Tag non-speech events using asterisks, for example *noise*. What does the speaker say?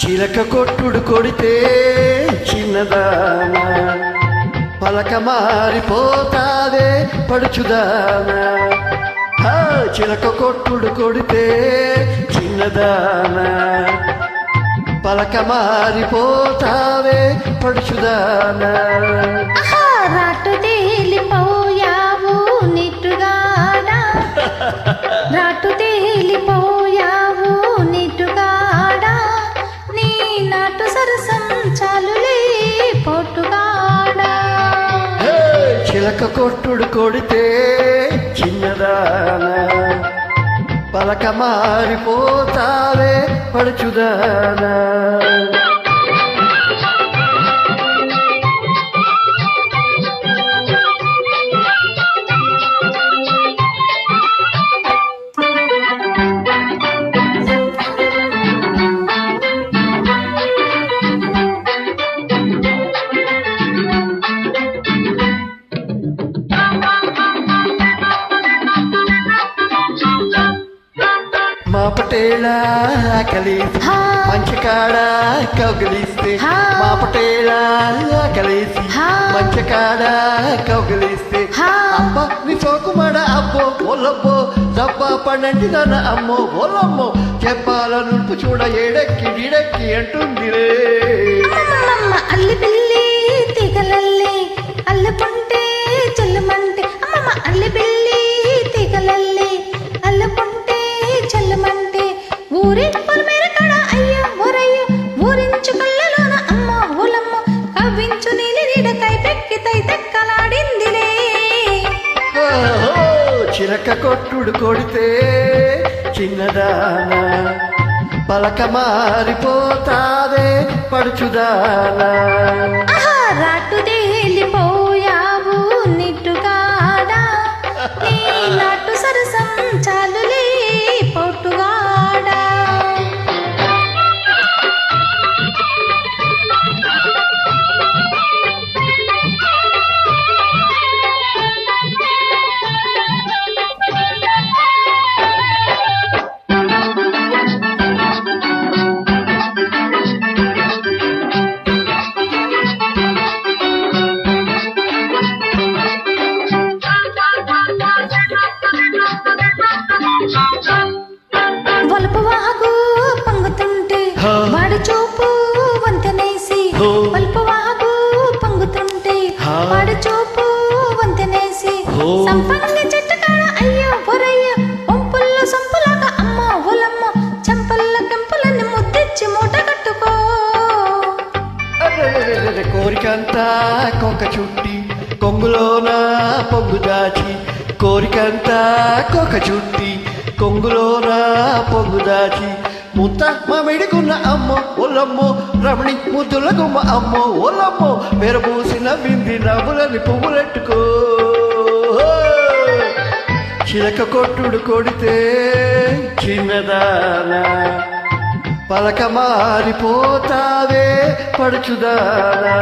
చిలక కొట్టుడు కొడితే చిన్నదానా. పలక మారిపోతాదే పడుచుదానా. చిలక కొట్టుడు కొడితే చిన్నదానా. పలక మారిపోతావే పడుచుదానా. రాటు తేలిపోయావు నిట్టుగాడా *laughs* రాటు తేలిపోయావు చిలక కొట్టుడు కొడితే చిన్నదానా. పలక మారిపోతావే పడుచుదానా. మా పటేళ కలిసి హా. మంచి కాడ కౌగిలిస్తే. మా పటేళ కలిసి హా. మంచి కాడ కౌగిలిస్తే. అబ్బ నీ సోకుమాడ అబ్బో ఒలబ్బో దబ్బా పడండి నాన్న అమ్మో ఒలమ్మో చెప్పాల నువ్వు చూడ ఏడెక్కి డిడెక్కి అంటుందిరే చిలక కొట్టుడు కొడితే చిన్నదానా. పలక మారిపోతాదే పడుచుదానా. రాటుదేలిపోయావు రాటు తేలిపోయావు నిట్టుగాడా నీ నాటు సరసం కోరికంతా కొంక చుట్టి కొంగులోన పొంగు దాచి. కోరికంతా కొంక చుట్టి కొంగులోన పొంగు దాచి. ముత్త మామిడికున్న అమ్మో ఒలమ్మో రమణి ముద్దుల గుమ్మ అమ్మో ఒలమ్మో మెరబూసిన వింది నవ్వులని పువ్వులెట్టుకో. చిలక కొట్టుడు కొడితే చిన్నదానా. పలక మారిపోతావే పడుచుదానా.